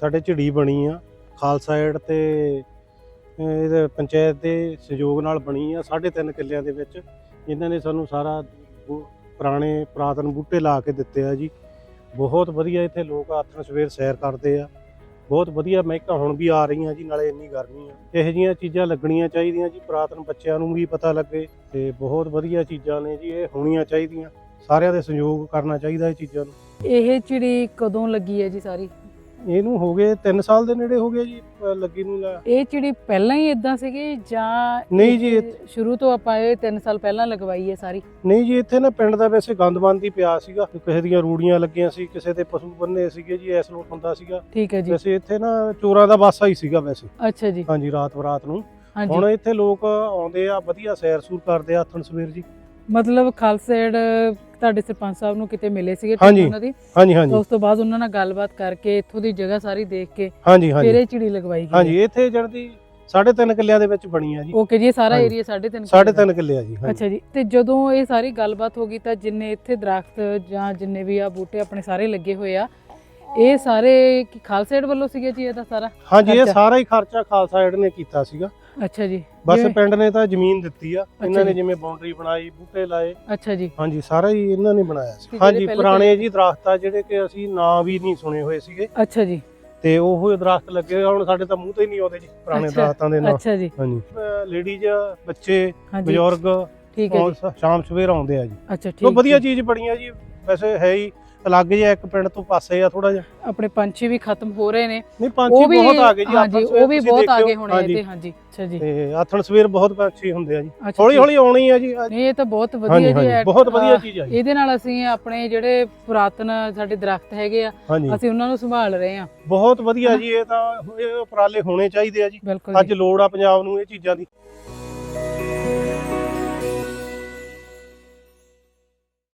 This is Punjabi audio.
ਸਾਡੇ ਝਿੜੀ ਬਣੀ ਆ, ਖਾਲਸਾ ਏਡ ਤੇ ਇਹਦੇ ਪੰਚਾਇਤ ਦੇ ਸਹਿਯੋਗ ਨਾਲ ਬਣੀ ਆ 3.5 ਕਿੱਲਿਆਂ ਦੇ ਵਿੱਚ ਇਹਨਾਂ ਨੇ ਸਾਨੂੰ ਸਾਰਾ ਪੁਰਾਣੇ, ਪੁਰਾਤਨ ਬੂਟੇ ਲਾ ਕੇ ਦਿੱਤੇ ਆ ਜੀ। ਬਹੁਤ ਵਧੀਆ ਇੱਥੇ ਲੋਕ ਆਥਣ ਸਵੇਰ ਸੈਰ ਕਰਦੇ ਆ। ਬਹੁਤ ਵਧੀਆ ਮਹਿਕਾਂ ਹੁਣ ਵੀ ਆ ਰਹੀਆਂ ਜੀ, ਨਾਲੇ ਇੰਨੀ ਗਰਮੀ ਆ। ਇਹੋ ਜਿਹੀਆਂ ਚੀਜ਼ਾਂ ਲੱਗਣੀਆਂ ਚਾਹੀਦੀਆਂ ਜੀ, ਪੁਰਾਤਨ ਬੱਚਿਆਂ ਨੂੰ ਵੀ ਪਤਾ ਲੱਗੇ ਤੇ ਬਹੁਤ ਵਧੀਆ ਚੀਜ਼ਾਂ ਨੇ ਜੀ, ਇਹ ਹੋਣੀਆਂ ਚਾਹੀਦੀਆਂ। ਸਾਰਿਆਂ ਦੇ ਸਹਿਯੋਗ ਕਰਨਾ ਚਾਹੀਦਾ ਇਹ ਚੀਜ਼ਾਂ ਨੂੰ। ਇਹ ਚਿੜੀ ਕਦੋਂ ਲੱਗੀ ਹੈ ਜੀ ਸਾਰੀ? ਇਹਨੂੰ ਹੋ ਗਏ 3 ਸਾਲ ਦੇ ਨੇੜੇ ਹੋ ਗਏ ਜੀ ਲੱਗੀ ਨੂੰ ਲੈ। ਇਹ ਚਿੜੀ ਪਹਿਲਾਂ ਹੀ ਇਦਾਂ ਸੀਗੀ ਜਾਂ ਨਹੀਂ ਜੀ, ਇਹ ਸ਼ੁਰੂ ਤੋਂ ਆਪਾਂ ਇਹ 3 ਸਾਲ ਪਹਿਲਾਂ ਲਗਵਾਈ ਹੈ ਸਾਰੀ? ਨਹੀਂ ਜੀ ਇੱਥੇ ਨਾ ਪਿੰਡ ਦਾ ਵੈਸੇ ਗੰਦਬੰਦ ਹੀ ਪਿਆ ਸੀਗਾ। ਕਿਸੇ ਦੀਆਂ ਰੂੜੀਆਂ ਲੱਗੀਆਂ ਸੀ ਕਿਸੇ ਦੇ ਪਸ਼ੂ ਬੰਨੇ ਸੀਗੇ ਜੀ ਐਸ ਲੋਟ ਹੁੰਦਾ ਸੀਗਾ। ਠੀਕ ਹੈ ਜੀ। ਵੈਸੇ ਇੱਥੇ ਨਾ ਚੋਰਾਂ ਦਾ ਵਾਸਾ ਹੀ ਸੀਗਾ ਵੈਸੇ। ਅੱਛਾ ਜੀ। ਹਾਂਜੀ ਰਾਤ ਬਰਾਤ ਨੂੰ। ਹਾਂਜੀ। ਹੁਣ ਇੱਥੇ ਲੋਕ ਆਉਂਦੇ ਆ ਵਧੀਆ ਸੈਰ ਸੂਰ ਕਰਦੇ ਆ ਹੱਥਣ ਸਵੇਰ ਜੀ। ਮਤਲਬ ਖਾਲਸੇੜ ਤੁਹਾਡੇ ਸਰਪੰਚ ਸਾਹਿਬ ਨੂੰ ਕਿਤੇ ਮਿਲੇ ਸੀਗੇ ਹਾਂਜੀ। ਉਹਨਾਂ ਦੀ? ਹਾਂਜੀ ਹਾਂਜੀ। ਉਸ ਤੋਂ ਬਾਅਦ ਉਹਨਾਂ ਨਾਲ ਗੱਲਬਾਤ ਕਰਕੇ ਇੱਥੋਂ ਦੀ ਜਗ੍ਹਾ ਸਾਰੀ ਦੇਖ ਕੇ ਹਾਂਜੀ ਫਿਰ ਹਾਂਜੀ ਇਹ ਚਿੜੀ ਲਗਵਾਈ ਗਈ ਹਾਂਜੀ ਇੱਥੇ ਜਣਦੀ 3.5 ਕਿੱਲਿਆਂ ਦੇ ਵਿੱਚ ਬਣੀ ਆ ਜੀ। ਓਕੇ ਜੀ ਇਹ ਸਾਰਾ ਹਾਂਜੀ। ਏਰੀਆ 3.5 3.5 ਕਿੱਲੇ ਆ ਜੀ ਹਾਂਜੀ। ਅੱਛਾ ਜੀ ਤੇ ਜਦੋਂ ਇਹ ਸਾਰੀ ਗੱਲਬਾਤ ਹੋ ਗਈ ਤਾਂ ਜਿੰਨੇ ਇੱਥੇ ਦਰਖਤ ਜਾਂ ਜਿੰਨੇ ਵੀ ਆ ਬੂਟੇ ਆਪਣੇ ਸਾਰੇ ਲੱਗੇ ਹੋਏ ਆ ਇਹ ਸਾਰੇ ਕੀ ਖਾਲਸਾ ਏਡ ਵੱਲੋਂ ਸੀਗੇ ਜੀ ਇਹਦਾ ਸਾਰਾ ਹਾਂਜੀ ਇਹ। ਸਾਰਾ ਹੀ ਖਰਚਾ ਖਾਲਸਾ ਏਡ ਨੇ ਕੀਤਾ ਸੀਗਾ। ਅੱਛਾ ਜੀ। ਬਸ ਜਿਵੇਂ- ਪਿੰਡ ਨੇ ਤਾਂ ਜ਼ਮੀਨ ਦਿੱਤੀ ਆ। ਇਹਨਾਂ ਨੇ। ਜਿਵੇਂ ਬਾਉਂਡਰੀ ਬਣਾਈ ਬੂਟੇ ਲਾਏ। ਅੱਛਾ ਜੀ। ਹਾਂਜੀ ਸਾਰਾ ਹੀ ਇਹਨਾਂ ਨੇ ਬਣਾਇਆ ਤੇ ਸੀ। ਜਿਹੜੇ ਹਾਂਜੀ ਪਹਿਲੇ ਪੁਰਾਣੇ ਜੀ ਦਰਖਤ ਆ ਜਿਹੜੇ ਕਿ ਅਸੀਂ ਨਾਂ ਵੀ ਨਹੀਂ ਸੁਣੇ ਹੋਏ ਸੀਗੇ। ਅੱਛਾ ਜੀ। ਤੇ ਉਹ ਦਰਖਤ ਲੱਗੇ ਹੋਏ ਆ, ਹੁਣ ਸਾਡੇ ਤਾਂ ਮੂੰਹ ਤੇ ਹੀ ਨਹੀਂ ਆਉਂਦੇ ਜੀ ਪੁਰਾਣੇ ਅੱਛਾ, ਦਰਖਤਾਂ ਦੇ ਨਾਂ। ਅੱਛਾ ਜੀ। ਹਾਂਜੀ। ਲੇਡੀਜ਼ ਬੱਚੇ ਹਾਂਜੀ। ਬਜ਼ੁਰਗ ਠੀਕ ਹੈ ਜੀ। ਸ਼ਾਮ ਸਵੇਰ ਆਉਂਦੇ ਆ ਜੀ। ਅੱਛਾ ਠੀਕ ਵਧੀਆ ਠੀਕ। ਚੀਜ਼ ਬਣੀ ਆ ਜੀ। ਵੈਸੇ ਹੈ ਹੀ ਅਲੱਗ ਜਿਹਾ ਇੱਕ ਪਿੰਡ ਤੋਂ ਪਾਸੇ ਆ ਥੋੜਾ ਜਿਹਾ ਆਪਣੇ ਪੰਛੀ ਵੀ ਖਤਮ ਹੋ ਰਹੇ ਨੇ ਨਹੀਂ ਪੰਛੀ ਬਹੁਤ ਆ ਗਏ ਜੀ ਹਾਂਜੀ ਉਹ ਵੀ ਬਹੁਤ ਆ। ਗਏ ਹੋਣੇ। ਇੱਥੇ ਹਾਂਜੀ ਅੱਛਾ ਜੀ ਤੇ ਆਥਣ ਸਵੇਰ ਬਹੁਤ ਪੰਛੀ ਹੁੰਦੇ ਆ ਜੀ ਹੌਲੀ। ਹੌਲੀ ਆਉਣੀ ਆ ਜੀ ਨਹੀਂ ਇਹ ਤਾਂ ਬਹੁਤ ਵਧੀਆ ਜੀ ਹੈ। ਬਹੁਤ ਵਧੀਆ ਚੀਜ਼ ਆ ਇਹਦੇ ਨਾਲ ਅਸੀਂ ਆਪਣੇ ਜਿਹੜੇ ਪੁਰਾਤਨ ਸਾਡੇ ਦਰਖਤ ਹੈਗੇ ਆ ਅਸੀਂ ਉਹਨਾਂ ਨੂੰ ਸੰਭਾਲ ਰਹੇ ਆ ਬਹੁਤ ਵਧੀਆ ਜੀ ਇਹ ਤਾਂ ਇਹ ਉਪਰਾਲੇ ਹੋਣੇ ਚਾਹੀਦੇ ਆ ਜੀ ਅੱਜ। ਲੋੜ ਆ ਪੰਜਾਬ ਨੂੰ ਇਹ ਚੀਜ਼ਾਂ ਦੀ